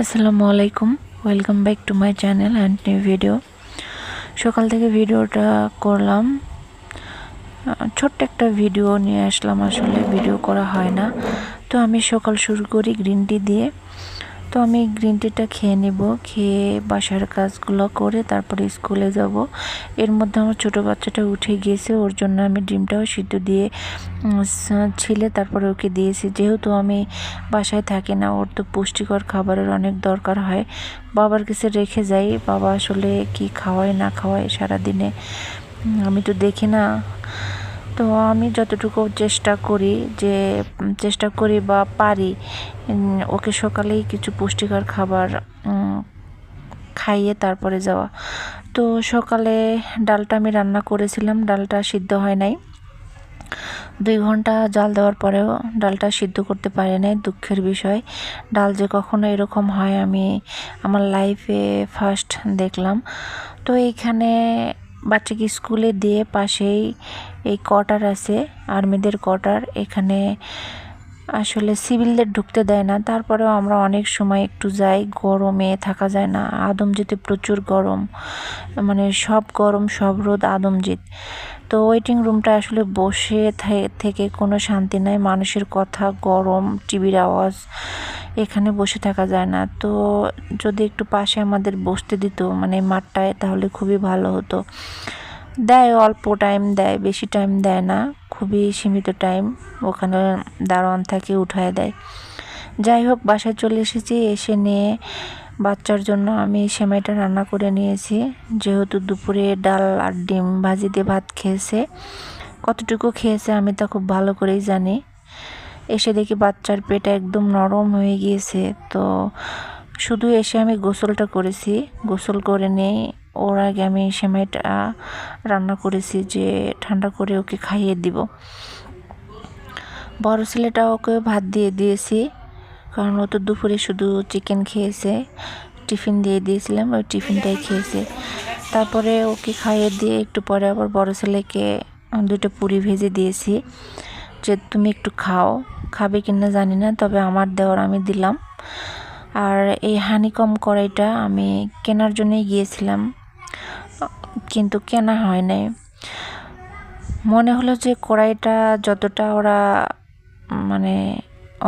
আসসালামু আলাইকুম। Welcome back to my channel and new video সকাল থেকে ভিডিওটা করলাম। ছোট্ট একটা ভিডিও নিয়ে আসলাম। আসলে ভিডিও করা হয় না। তো আমি সকাল শুরু করি গ্রিন টি দিয়ে। তো আমি গ্রিন টিটা খেয়ে নেব। খেয়ে বাসার কাজগুলো করে তারপরে স্কুলে যাব। এর মধ্যে আমার ছোটো বাচ্চাটা উঠে গিয়েছে, ওর জন্য আমি ডিমটাও সিদ্ধ দিয়ে ছিলে তারপরে ওকে দিয়েছি। যেহেতু আমি বাসায় থাকি না, ওর তো পুষ্টিকর খাবারের অনেক দরকার হয়। বাবার কাছে রেখে যাই, বাবা আসলে কি খাওয়ায় না খাওয়ায় সারাদিনে আমি তো দেখি না। তো আমি যতটুকু চেষ্টা করি যে চেষ্টা করি বা পারি ওকে সকালেই কিছু পুষ্টিকর খাবার খাইয়ে তারপরে যাওয়া। তো সকালে ডালটা আমি রান্না করেছিলাম, ডালটা সিদ্ধ হয় নাই। দুই ঘণ্টা জাল দেওয়ার পরেও ডালটা সিদ্ধ করতে পারে নাই, দুঃখের বিষয়। ডাল যে কখনো এরকম হয় আমি আমার লাইফে ফার্স্ট দেখলাম। তো এইখানে বাচ্চাকে স্কুলে দিয়ে পাশেই এই কোয়ার্টার আছে। আর্মিদের কোয়ার্টার। এখানে আসলে সিভিলদের ঢুকতে দেয় না। তারপরেও আমরা অনেক সময় একটু যাই। গরমে থাকা যায় না। আদমজিতে প্রচুর গরম। মানে সব গরম, সব রোদ আদমজিৎ তো ওয়েটিং রুমটা আসলে বসে থেকে কোনো শান্তি নাই। মানুষের কথা, গরম, টিভির আওয়াজ এখানে বসে থাকা যায় না। তো যদি একটু পাশে আমাদের বসতে দিত মানে মাঠটায়, তাহলে খুবই ভালো হতো। দেয়, অল্প টাইম দেয়, বেশি টাইম দেয় না, খুবই সীমিত টাইম ওখানে দারোয়ান থাকে, উঠায় দেয়। যাই হোক, বাসায় চলে এসেছি, এসে নিয়ে বাচ্চার জন্য আমি সেমাইটা রান্না করে নিয়েছি। যেহেতু দুপুরে ডাল আর ডিম ভাজি দিয়ে ভাত খেয়েছে, কতটুকু খেয়েছে আমি তা খুব ভালো করেই জানি। এসে দেখি বাচ্চার পেট একদম নরম হয়ে গিয়েছে। তো শুধু এসে আমি গোসলটা করেছি। গোসল করে নেই ওর আগে আমি সেমাইটা রান্না করেছি যে ঠান্ডা করে ওকে খাইয়ে দিব। বড় ছেলেটা ওকে ভাত দিয়ে দিয়েছি, কারণ ও তো দুপুরে শুধু চিকেন খেয়েছে। টিফিন দিয়ে দিয়েছিলাম, ওই টিফিনটাই খেয়েছে। তারপরে ওকে খাইয়ে দিয়ে একটু পরে আবার বড় ছেলেকে দুটো পুরি ভেজে দিয়েছি। যে তুমি একটু খাও, খাবে কি না জানি না, তবে আমার দেওয়ার আমি দিলাম। আর এই হানিকম কড়াইটা আমি কেনার জন্যই গিয়েছিলাম, কিন্তু কেনা হয় নাই। মনে হলো যে কড়াইটা যতটা ওরা মানে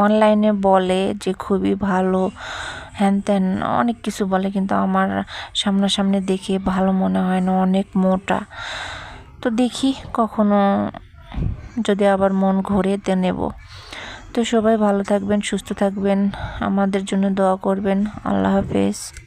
অনলাইনে বলে যে খুবই ভালো, হ্যান ত্যান অনেক কিছু বলে, কিন্তু আমার সামনাসামনি দেখে ভালো মনে হয় না, অনেক মোটা। তো দেখি কখনো যদি আবার মন ঘোরে, তে নেব। তো সবাই ভালো থাকবেন, সুস্থ থাকবেন। আমাদের জন্য দোয়া করবেন। আল্লাহ হাফেজ।